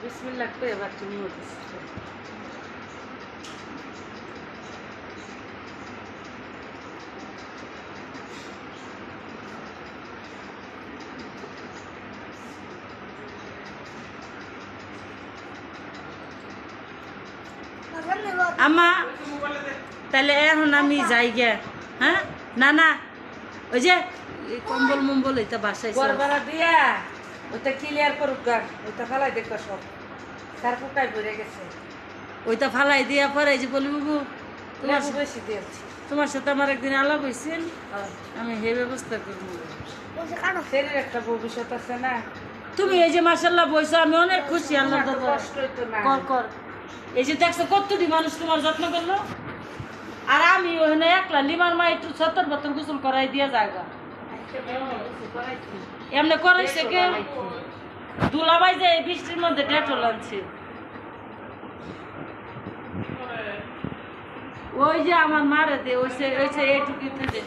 বিসমিল্লাহ তো এবার তুমি আমা তাহলে এখন আমি যাই গে। হ্যাঁ? না না ওই যে কম্বল মম্বল এটা বাসায় দিয়া। ওইটা ক্লিয়ার করুক গা ওইটা ফেলাই দেখবা সব তার পোকায় ভরে গেছে। ওইটা ফালাই দিয়া পরে এই যে বলি বাবু তোমার বেশি দিয়েছি। তোমার সাথে আমার একদিন আলাপ হয়েছিল আমি হে ব্যবস্থা করব। শরীর একটা ভবিষ্যৎ আছে না। তুমি এই যে মাসাল্লাহ বইছো আমি অনেক খুশি আল্লাহ তোমার তো কষ্ট হইতো না। কর কর। এই যে দেখছ কতটি মানুষ তোমার যত্ন করল? আর আমি ওখানে একলা লিমার মা একটু সত্তর বত্তর গোসল করাই দিয়া জায়গা এমনি করাইছে কে? দুলাবাই যে এই বৃষ্টির মধ্যে ডেটল আনছে। ওই যে আমার মারে দে, ওই সে ওই সে এইটুকুতে দে।